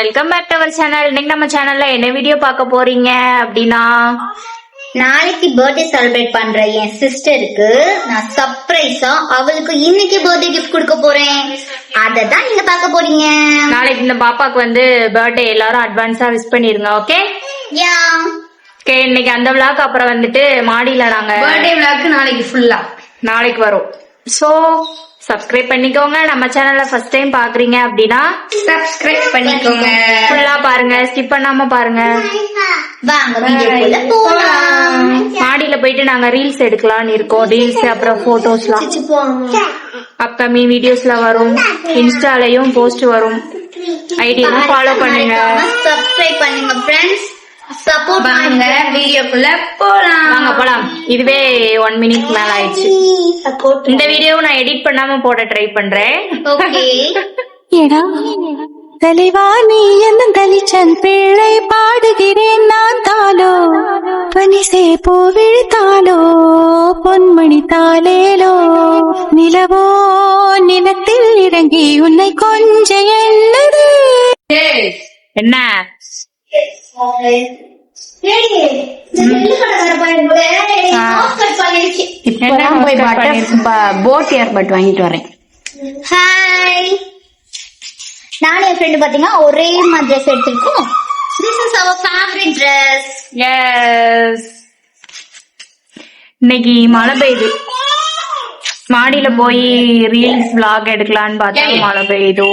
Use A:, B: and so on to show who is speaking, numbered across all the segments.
A: Welcome back to our channel இன்னைக்கு நம்ம சேனல்ல என்ன வீடியோ பார்க்க போறீங்க அப்படின்னா?
B: நாளைக்கு பர்த்டே செலிப்ரேட் பண்ற என் சிஸ்டருக்கு நான் சர்ப்ரைஸா அவளுக்கு இன்னைக்கு பர்த்டே கிஃப்ட் கொடுக்க போறேன். அத தான் நீங்க பார்க்க போறீங்க.
A: நாளைக்கு இந்த பாப்பாக்கு வந்து பர்த்டே எல்லாரும் அட்வான்ஸா விஷ் பண்ணிருங்க ஓகே
B: யா
A: ஓகே இன்னைக்கு அந்த விழாக்கு அப்புறம் வந்துட்டு மாடியில நாங்க
C: பர்த்டே விழாக்கு நாளைக்கு ஃபுல்லா
A: நாளைக்கு வரும். சோ சப்ஸ்கிரைப் பண்ணிக்கோங்க. நம்ம சேனல்ல ஃபர்ஸ்ட் டைம் பாக்குறீங்க அப்படின்னா
C: சப்ஸ்கிரைப் பண்ணிக்கோங்க.
A: ஃபுல்லா பாருங்க. ஸ்கிப் பண்ணாம பாருங்க. மாடியில போயிட்டு நாங்க ரீல்ஸ் எடுக்கலாம்னு இருக்கோம். ரீல்ஸ் அப்புறம் போட்டோஸ்லாம் அப்கமிங் வீடியோஸ்ல வரும். இன்ஸ்டாலயும் போஸ்ட் வரும். ஐடியும் ஃபாலோ பண்ணுங்க.
B: சப்போர்ட் பண்ணுங்க
C: வீடியோக்குள்ள போலாம்.
A: வாங்க போலாம். இதுவே ஒன் மினிட் மேல ஆயிடுச்சு
B: சப்போர்ட்
A: இந்த வீடியோவை நான் எடிட் பண்ணாம போட ட்ரை பண்றேன்.
B: ஓகே
D: எடா தலைவா நீ என்ன தலிச்சன் பிள்ளை பாடுகிறேன் நான் தாளோ பனிசே பூவிழுத்தாளோ பொன்மணி தாளேலோ? நிலவோ நிலத்தில் இறங்கி உன்னை கொஞ்ச எண்ணது.
A: என்ன?
C: போட் ஏர்பட் வாங்கிட்டு வரேன்.
B: ஹாய் நானும் என் ஃப்ரெண்டு பாத்தீங்கன்னா ஒரே மாதிரி ட்ரெஸ் எடுத்திருக்கோம். This is our favourite dress
A: yes இன்னைக்கு மழை பெய்யுது. மாடியில போய் ரீல்ஸ் vlog எடுக்கலாம்னு பார்த்தா மழை பெய்யுது?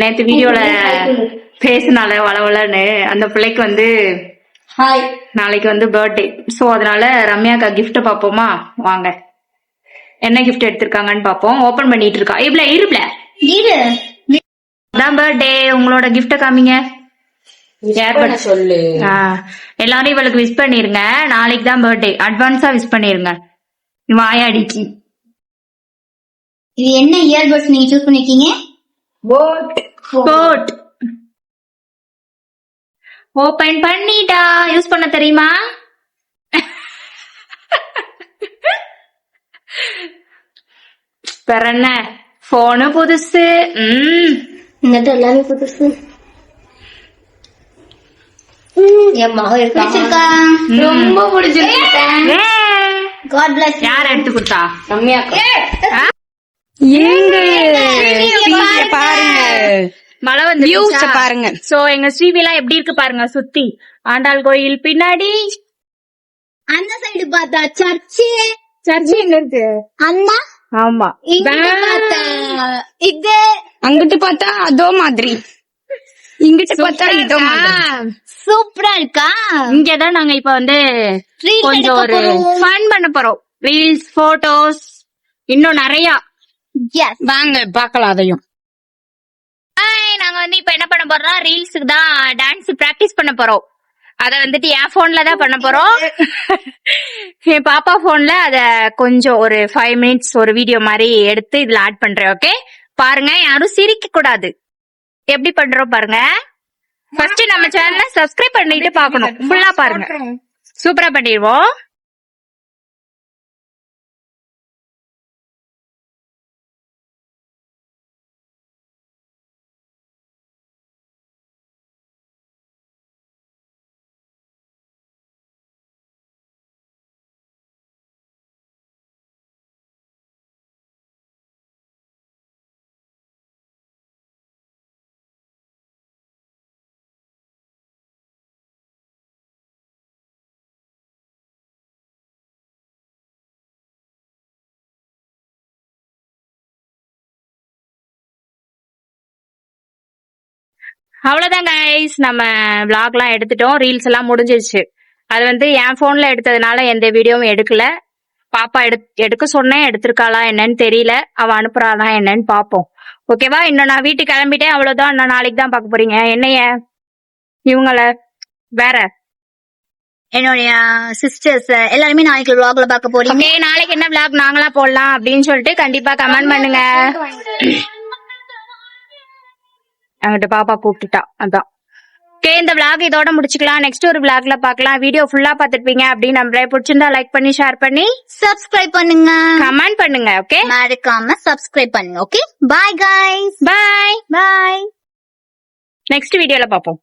A: நேத்து வீடியோல பேசினால வளவலன்னு அந்த பிள்ளைக்கு வந்து
C: ஹாய்.
A: நாளைக்கு வந்து பர்த்டே சோ அதனால ரம்யாக்கா gift பாப்போமா? வாங்க. என்ன gift எடுத்திருக்காங்கன்னு பாப்போம். ஓபன் பண்ணிட்டு இருக்கா? இவ்ள இருப்ல
B: இரு.
A: அதான் பர்த்டே உங்களோட gift காமிங்க.
C: சொல்லு.
A: ஆ, எல்லாரும் இவளுக்கு விஷ் பண்ணிருங்க. நாளைக்கு தான் பர்த்டே அட்வான்ஸா விஷ் பண்ணிருங்க. வாயாடிக்கு.
B: இது என்ன இயர்பட்ஸ் நீங்க சூஸ் பண்ணிருக்கீங்க?
A: கோட் ஓபன் பண்ணிட்டா. யூஸ் பண்ண தெரியுமா? வேற என்ன? போனு புதுசு. ம்.
B: இங்கிட்ட எல்லாமே புதுசு? என் மக இருக்கா?
C: ரொம்ப பிடிச்சிருக்கேன்
A: ஏ,
B: காட் பிளஸ்
A: யார் எடுத்து கொடுத்தா?
D: ஏங்க பாருங்க.
A: மழை வந்து
D: பாருங்க.
A: சோ எங்க ஸ்ரீவிலாம் எப்படி இருக்கு பாருங்க சுத்தி. ஆண்டாள் கோயில் பின்னாடி.
B: அந்த சைடு பார்த்தா சர்ச்சு.
A: சர்ச் எங்க இருக்கு?
B: அந்த
A: ஆமா.
B: இது.
D: அங்கிட்டு பார்த்தா அதோ மாதிரி. இங்கிட்டு பார்த்தா இதோ மாதிரி.
B: சூப்பரா இருக்கா?
A: இங்கதான் நாங்க இப்ப வந்து கொஞ்சம் ஒரு. ஃபன் பண்ண போறோம். ரீல்ஸ் போட்டோஸ் இன்னும் நிறைய.
D: வாங்க பார்க்கலாம் அதையும்.
A: ஹாய் நாங்க வந்து இப்ப என்ன பண்ண போறோம் ரீல்ஸுக்கு தான் டான்ஸ் பிராக்டிஸ் பண்ண போறோம். அத வந்துட்டு என் போன்ல தான் பண்ண போறோம். என் பாப்பா போன்ல அத கொஞ்சம் ஒரு ஃபைவ் மினிட்ஸ் ஒரு வீடியோ மாதிரி எடுத்து இதுல ஆட் பண்றேன் ஓகே பாருங்க யாரும் சிரிக்க கூடாது. எப்படி பண்றோம் பாருங்க. ஃபர்ஸ்ட் நம்ம சேனலை சப்ஸ்கிரைப் பண்ணிட்டு பார்க்கணும். ஃபுல்லா பாருங்க. சூப்பரா பண்ணிடுவோம். அவ்வளவுதான் கைஸ் நம்ம விளாக்லாம் எடுத்துட்டோம். ரீல்ஸ் எல்லாம் முடிஞ்சிருச்சு. அது வந்து என் போன்ல எடுத்ததுனால எந்த வீடியோவும் எடுக்கல. பாப்பா எடு எடுக்க சொன்னேன். எடுத்திருக்காளா என்னன்னு தெரியல. அவ அனுப்புறாளா என்னன்னு பாப்போம். ஓகேவா இன்னும் நான் வீட்டுக்கு கிளம்பிட்டேன். அவ்வளவுதான். இன்னும் நாளைக்கு தான் பார்க்க போறீங்க. என்னைய? இவங்கள? வேற?
B: என்னுடைய சிஸ்டர்ஸ் எல்லாருமே நாளைக்கு vlogல பார்க்க போறீங்க.
A: நாளைக்கு என்ன விளாக் நாங்களா போடலாம் அப்படின்னு சொல்லிட்டு கண்டிப்பா கமெண்ட் பண்ணுங்க. அங்கிட்ட பாப்பா கூப்பிட்டுட்டா. அதான். ஓகே இந்த vlog இதோட முடிச்சுக்கலாம். நெக்ஸ்ட் ஒரு vlogல பார்க்கலாம் வீடியோ ஃபுல்லா பார்த்திருப்பீங்க அப்படின்னு நம்மளே பிடிச்சிருந்தா லைக் பண்ணி ஷேர் பண்ணி
B: சப்ஸ்கிரைப் பண்ணுங்க.
A: கமெண்ட் பண்ணுங்க ஓகே
B: மறக்காம சப்ஸ்கிரைப் பண்ணுங்க okay bye guys.
A: Bye
B: bye
A: next வீடியோல பார்ப்போம்